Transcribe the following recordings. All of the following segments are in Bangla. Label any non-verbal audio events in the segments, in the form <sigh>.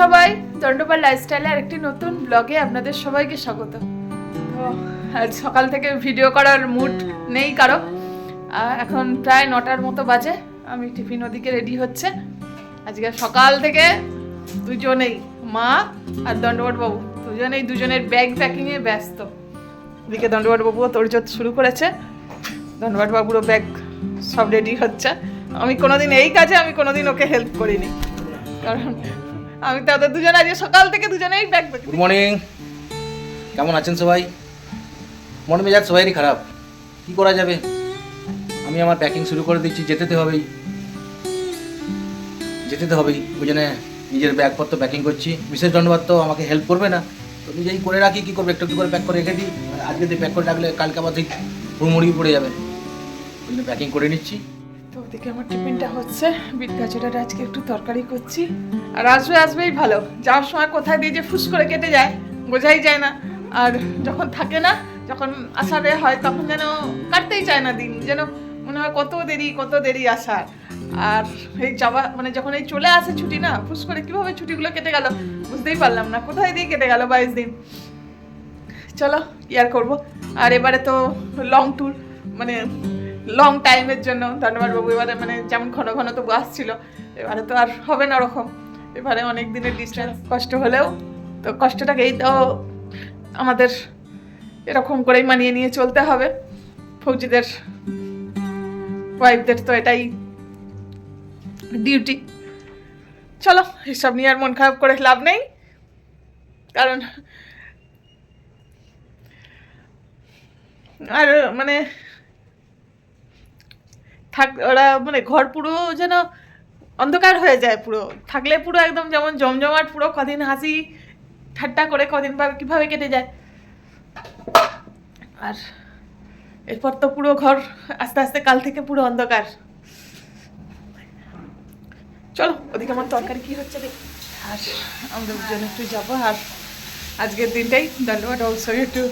সবাই, দণ্ডপাল লাইফস্টাইলে আরেকটি নতুন ব্লগে আপনাদের সবাইকে স্বাগত। তো, আজ সকাল থেকে ভিডিও করার মুড নেই কারও। এখন প্রায় নটার মতো বাজে, আমি টিফিন ওদিকে রেডি হচ্ছে। আজকে সকাল থেকে দুজনেই, মা আর দণ্ডবট বাবু দুজনেই দুজনের ব্যাগ প্যাকিংয়ে ব্যস্ত। এদিকে দণ্ডবট বাবুও তোড়জোড় শুরু করেছে। দণ্ডবট বাবুরও ব্যাগ সব রেডি হচ্ছে। আমি কোনোদিন এই কাজে, আমি কোনোদিন ওকে হেল্প করিনি। কারণ আমি তো ওদের দুজন আজকে সকাল থেকে দুজনেই ব্যাগ গুড মর্নিং কেমন আছেন সবাই? মন মেজাজ সবাইরই খারাপ। কি করা যাবে? আমি আমার প্যাকিং শুরু করে দিচ্ছি যেতে তো হবেই। যেতে তো হবেই। ওই জন্য নিজের ব্যাগপত্র প্যাকিং করছি। বিশেষ ধন্যবাদ তো আমাকে হেল্প করবে না। তো নিজেই করে রাখি কী করবে? একটু একটু করে প্যাক করে রেখে দিই। আর আজকে যদি প্যাক করে রাখলে কালকে আবার ঠিক হুড়মুড়ি পড়ে যাবে। ওই জন্য প্যাকিং করে নিচ্ছি। ওদিকে আমার টিফিনটা হচ্ছে। বিট গাজরের আজকে একটু তরকারি করছি। আর আসবে, আসবেই ভালো। যাওয়ার সময় কোথায় দিয়ে যে ফুস করে কেটে যায়, বোঝাই যায় না। আর যখন থাকে না, যখন আসারে হয়, তখন যেন কাটতেই চায় না দিন। যেন মনে হয় কত দেরি কত দেরি আসার আর এই যাওয়া মানে যখন এই চলে আসে ছুটি না, ফুস করে কীভাবে ছুটিগুলো কেটে গেল বুঝতেই পারলাম না, কোথায় দিয়ে কেটে গেল বাইশ দিন। চলো, কি আর করব? আর এবারে তো লং ট্যুর মানে লং টাইমের জন্য। ধন্যবাদ বাবু, এবারে মানে যেমন ঘন ঘন তো বাস ছিল এবারে তো আর হবে না ওরকম। এবারে অনেক দিনের ডিস্টেন্স কষ্ট হলেও তো কষ্টটাকেই তো আমাদের এরকম করেই মানিয়ে নিয়ে চলতে হবে। ফৌজিদের ওয়াইফদের তো এটাই ডিউটি চলো, এসব নিয়ে আর মন খারাপ করে লাভ নেই। কারণ আর মানে থাক, ওরা মানে ঘর পুরো যেন অন্ধকার হয়ে যায় পুরো। থাকলে পুরো একদম যেমন জমজমাট পুরো, কদিন হাসি ঠাট্টা করে কদিন বা কীভাবে কেটে যায়। আর এরপর তো পুরো ঘর আস্তে আস্তে কাল থেকে পুরো অন্ধকার। চলো, ওদিকে আমার তরকারি কী হচ্ছে দেখ। আর আমরা দুজন একটু যাব, আর আজকের দিনটাই ধন্যবাদ। অবশ্যই একটু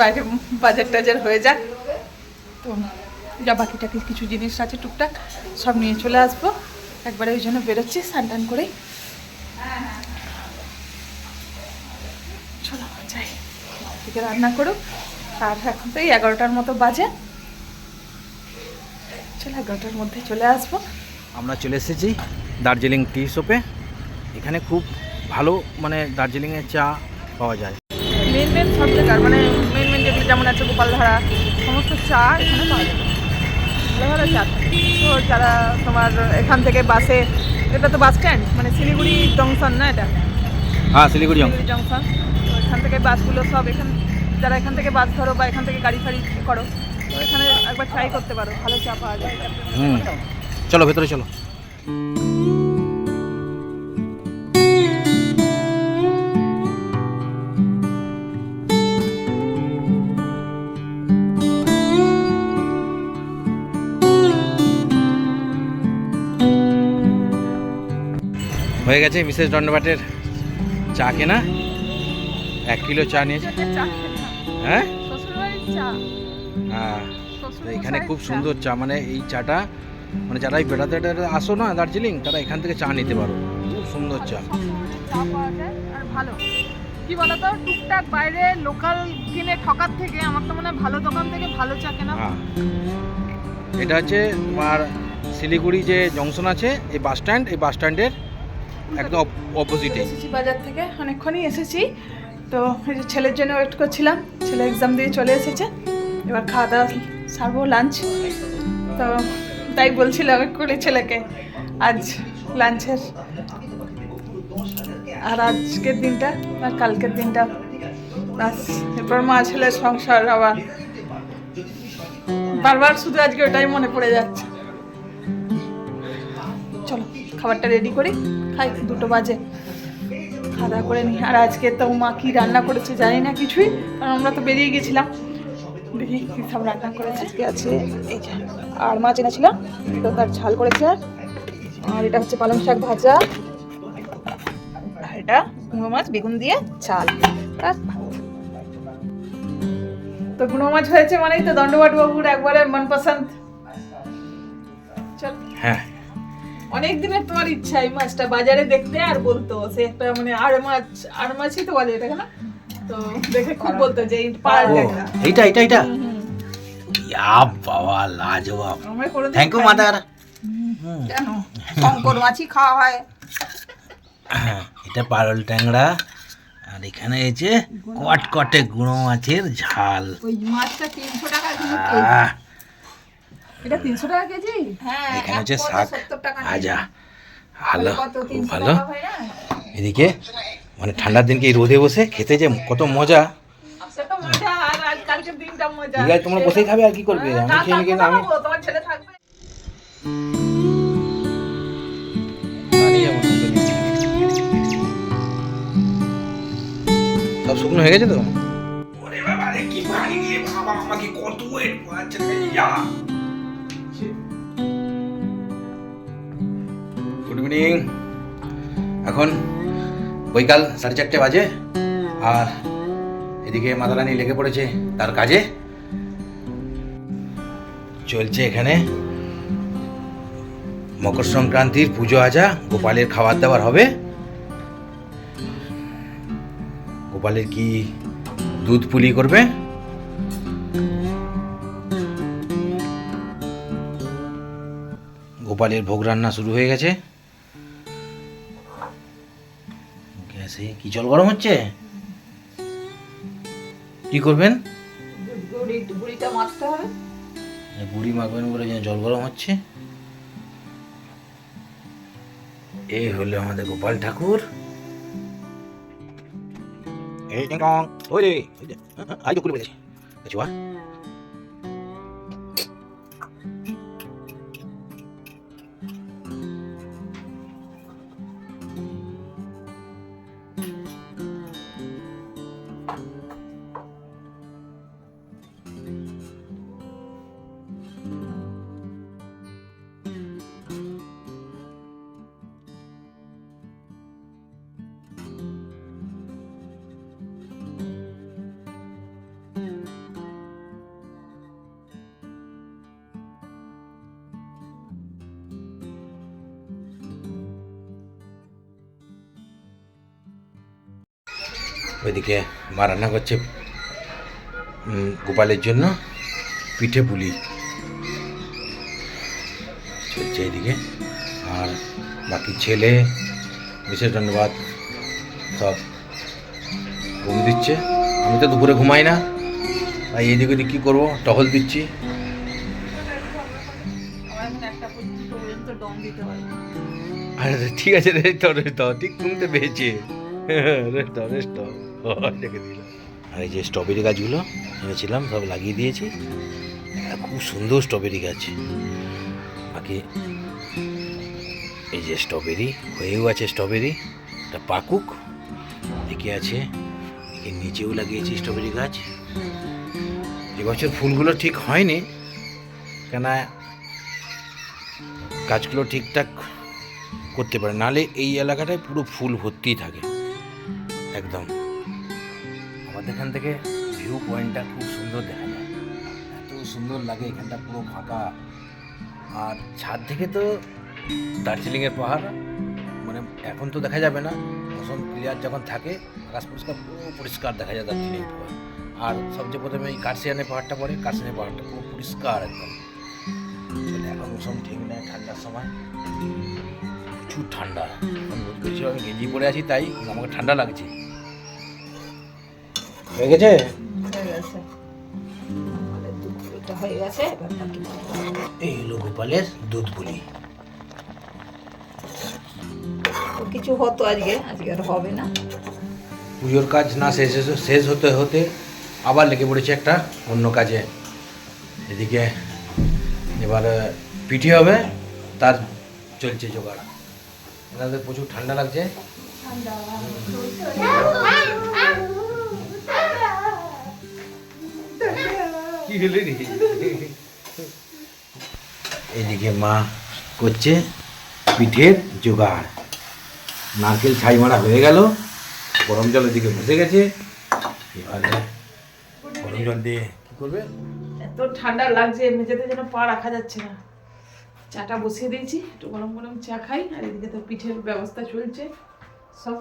বাইরে বাজার টাজার হয়ে যাক। তো যা বাকি টাকি কিছু জিনিস আছে টুকটাক সব নিয়ে চলে আসব। একবারে ওই জন্য বেরোচ্ছি স্নান টান করেই। চলো যাই। থেকে রান্না করুক। আর এখন তো এই এগারোটার মতো বাজে। চলো এগারোটার মধ্যে চলে আসব। আমরা চলে এসেছি দার্জিলিং টি শপে। এখানে খুব ভালো মানে দার্জিলিংয়ের চা পাওয়া যায়। মেন মেন সব জায়গার মানে মেন মেন যেগুলো যেমন আছে গোপালধারা সমস্ত চা এখানে পাওয়া থাকে। তো যারা তোমার এখান থেকে বাসে এটা তো বাস স্ট্যান্ড? মানে শিলিগুড়ি জংশন না এটা? হ্যাঁ শিলিগুড়ি জংশন। তো এখান থেকে বাসগুলো সব এখান যারা এখান থেকে বাস ধরো বা এখান থেকে গাড়ি ফাড়ি করো তো এখানে একবার ট্রাই করতে পারো ভালো চা পাওয়া যায়। হুম। চলো ভেতরে চলো। হয়ে গেছে মিসেস দণ্ডবাটের চা কেনা। এক কিলো চা নিয়েছে। হ্যাঁ? চা। হ্যাঁ এখানে খুব সুন্দর চা মানে এই চাটা মানে যারা এই বেড়াতে আসো না দার্জিলিং তারা এখান থেকে চা নিতে পারো। খুব সুন্দর চা। ভালো। কি বলতো টুকটাক বাইরে লোকাল কিনে ঠকার থেকে আমার তো মনে হয় ভালো দোকান থেকে ভালো চা কেনা হ্যাঁ। এটা হচ্ছে তোমার শিলিগুড়ি যে জংশন আছে এই বাস স্ট্যান্ড এই বাস স্ট্যান্ডের একদম অপোজিটে এসেছি বাজার থেকে, অনেকক্ষণই এসেছি। তো এই যে ছেলের জন্য ওয়েট করছিলাম, ছেলে এক্সাম দিয়ে চলে এসেছে। এবার খাওয়া দাওয়া সারবো লাঞ্চ তো তাই বলছিলাম করে ছেলেকে, আজ লাঞ্চের আর আজকের দিনটা আর কালকের দিনটা বাস এরপর মা ছেলের সংসার আবার বারবার শুধু আজকে ওটাই মনে পড়ে যাচ্ছে। খাবারটা রেডি করি খাই। দুটো বাজে। খাওয়া দাওয়া করে নিই। আর আজকে তো মা কি রান্না করেছে জানি না কিছুই কারণ আমরা তো বেরিয়ে গেছিলাম। দেখি কী সব রান্না করেছে। আজকে আছে এই যে আর মাছ এনেছিলাম তো তার ঝাল করেছে আর। এটা হচ্ছে পালং শাক ভাজা। আর এটা গুঁড়ো মাছ বেগুন দিয়ে চাল। ব্যাস। তো গুঁড়ো মাছ হয়েছে মানেই তো দণ্ডবাট বাবুর একবারে মনপসন্দ চল। হ্যাঁ। অনেক দিনের তোমার ইচ্ছা এই মাছটা বাজারে দেখতে আর বলতো সে একটা মানে আর মাছ আর মাছই তো বলে এটাকে না? তো দেখে খুব বলতো যে এই পাড়ার এইটা হুম, হুম। ইয়া বাবা লাজবাব। থ্যাংক ইউ মাদার কেন? শঙ্কর মাছই খাওয়া হয়। এটা পারল ট্যাংরা। আর এখানে এসে কটকটে গুঁড়ো মাছের ঝাল। ওই মাছটা তিনশো টাকা এটা তিনশো টাকা কেজি? হ্যাঁ এখানে হচ্ছে শাক সত্তর আজা ভালো খুব ভালো? টাকা হয় না? এদিকে মানে ঠান্ডার দিনকে এই রোদে বসে খেতে যে কত মজা? সে তো মজা আর আজকালকের দিনটা মজা। ঠিক আছে তোমরা বসেই খাবে আর কি করবে? আমি না, খেয়ে নিয়ে না আমি তোমার ছেলে থাকবে। সব শুকনো হয়ে গেছে তো? ওরে বাবা রে কি পানি দিয়ে বাবা আমাকে কত ওয়েট পাচ্ছে ইভিনিং এখন বৈকাল সাড়ে চারটে বাজে। আর এদিকে মাদারানি লেগে পড়েছে তার কাজে। চলছে এখানে মকর সংক্রান্তির পুজো আজা। গোপালের খাবার দাবার হবে। গোপালের কি দুধ পুলি করবে? গোপালের ভোগ রান্না শুরু হয়ে গেছে। গ্যাসে কি জল গরম হচ্ছে? কি করবেন? গুড়ি গুড়িটা হবে। বুড়ি মাখবেন বলে যে জল গরম হচ্ছে। এই হলো আমাদের গোপাল ঠাকুর। এই টিং ওই রে ওই আই তো ওইদিকে মা রান্না করছে গোপালের জন্য পিঠে পুলি। চলছে এদিকে। আর বাকি ছেলে বিশেষ ধন্যবাদ, সব ঘুম দিচ্ছে। আমি তো দুপুরে ঘুমাই না। তাই এদিক ওদিক কী করব? টহল দিচ্ছি। ঠিক আছে রেস্ট রেস্ট ঠিক ঘুমতে পেয়েছে <laughs> রেস্ট রেস্ট রেখে দিলাম আর এই যে স্ট্রবেরি গাছগুলো এনেছিলাম সব লাগিয়ে দিয়েছি। খুব সুন্দর স্ট্রবেরি গাছ। বাকি এই যে স্ট্রবেরি হয়েও আছে স্ট্রবেরি। একটা পাকুক একে আছে একে নিচেও লাগিয়েছি স্ট্রবেরি গাছ। এবছর ফুলগুলো ঠিক হয়নি কেন গাছগুলো ঠিকঠাক করতে পারে নালে এই এলাকাটায় পুরো ফুল ভর্তি থাকে। একদম। এখান থেকে ভিউ পয়েন্টটা খুব সুন্দর দেখা যায়। এত সুন্দর লাগে এখানটা পুরো ফাঁকা। আর ছাদ থেকে তো দার্জিলিংয়ের পাহাড় মানে এখন তো দেখা যাবে না। মৌসুম ক্লিয়ার যখন থাকে, আকাশ পরিষ্কার, পুরো পরিষ্কার দেখা যায় দার্জিলিং পাহাড়। আর সবচেয়ে প্রথমে এই কার্সিয়ানের পাহাড়টা পড়ে কার্সিয়ানের পাহাড়টা পুরো পরিষ্কার একদম। এখন মৌসুম ঠিক নেই, ঠান্ডার সময়। প্রচুর ঠান্ডা। এখন বোধ আমি গেঞ্জি পরে আছি, তাই আমাকে ঠান্ডা লাগছে। হয়ে গেছে? হয়ে গেছে আমাদের দুধ পুরিটা হয়ে গেছে এবার বাকি এই হলো গোপালের দুধ পুলি। তো কিছু হতো আজকে আজকে আর হবে না। পুজোর কাজ না শেষ শেষ হতে হতে আবার লেগে পড়েছে একটা অন্য কাজে। এদিকে এবার পিঠে হবে তার চলছে জোগাড়। এনাদের প্রচুর ঠান্ডা লাগছে। কি হলে রে? এইদিকে মা করছে পিঠের জোগাড়। নারকেল ছাই মারা হয়ে গেল গরম জল এদিকে বসে গেছে। এবারে গরম জল দিয়ে কি করবে? এত ঠান্ডা লাগছে মেঝেতে যেন পা রাখা যাচ্ছে না। চাটা বসিয়ে দিয়েছি একটু গরম গরম চা খাই আর এদিকে তো পিঠের ব্যবস্থা চলছে। সব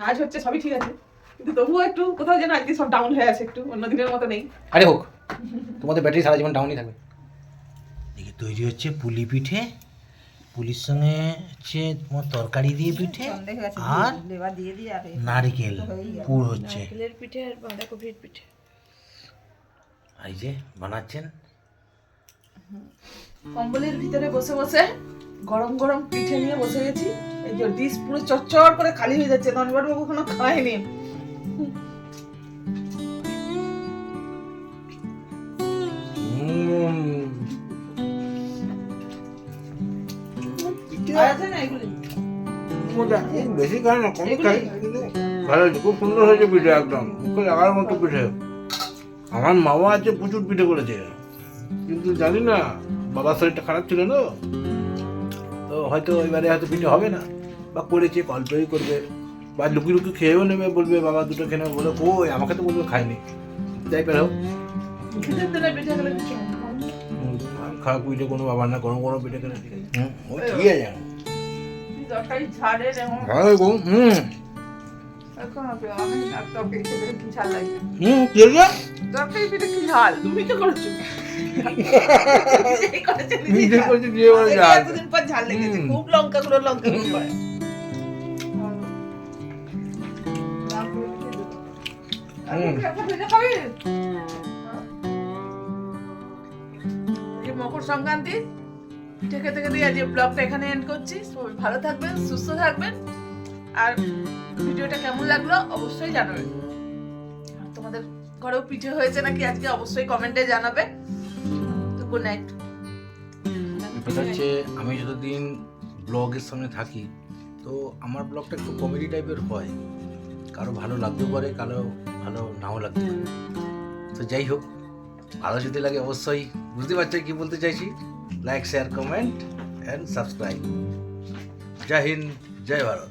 কাজ হচ্ছে সবই ঠিক আছে। কিন্তু তবুও একটু কোথাও যেন আজকে সব ডাউন হয়ে আছে একটু অন্য দিনের মতো নেই। আরে হোক তোমাদের ব্যাটারি সারা জীবন ডাউনই থাকবে। দেখি তৈরি হচ্ছে পুলি পিঠে। পুলির সঙ্গে হচ্ছে তোমার তরকারি দিয়ে পিঠে আর নারিকেল পুর হচ্ছে। নারকেলের পিঠে আর বাঁধাকপির পিঠে। এই যে বানাচ্ছেন কম্বলের ভিতরে বসে বসে গরম গরম পিঠে নিয়ে বসে গেছি। এই যে ডিশ পুরো চচ্চর করে খালি হয়ে যাচ্ছে খায়নি। বেশি না কম? ভালো খুব সুন্দর হয়েছে পিঠে একদম। মুখে লাগার মতো পিঠে। আমার মামা আছে প্রচুর পিঠে করেছে। কিন্তু জানি না বাবার শরীরটা খারাপ ছিল না তো হয়তো এবারে হয়তো পিঠে হবে না। বা করেছে অল্পই করবে। বা লুকি লুকি খেয়েও নেবে বলবে বাবা দুটো খেয়ে নেবে বলে কই আমাকে তো বলবে খাইনি যাই পেরে হোক। খারাপ পিঠে কোনো বাবার না কোনো কোনো পিঠে খেলে ঠিক আছে। হুম, ঠিক হুম। খেতে কি হুম ঝাল? তুমি তো করেছ। করেছে নিজে ঝাল। এতদিন পর ঝাল লেগেছে খুব লঙ্কা গুঁড়ো লঙ্কা গুঁড়ো করে। মকর সংক্রান্তি থেকে থেকে দিয়ে আজকে ব্লগটা এখানে এন্ড করছি সবাই ভালো থাকবেন সুস্থ থাকবেন। আর ভিডিওটা কেমন লাগল অবশ্যই জানাবেন। আর তোমাদের ঘরেও পিঠে হয়েছে নাকি আজকে অবশ্যই কমেন্টে জানাবে। হচ্ছে, আমি যতদিন ব্লগের সামনে থাকি, তো আমার ব্লগটা একটু কমেডি টাইপের হয়। কারও ভালো লাগতেও পারে, কারও ভালো নাও লাগতে পারে। তো যাই হোক, ভালো যদি লাগে অবশ্যই বুঝতে পারছ কি বলতে চাইছি। Like share comment and subscribe Jai Hind, Jai Bharat.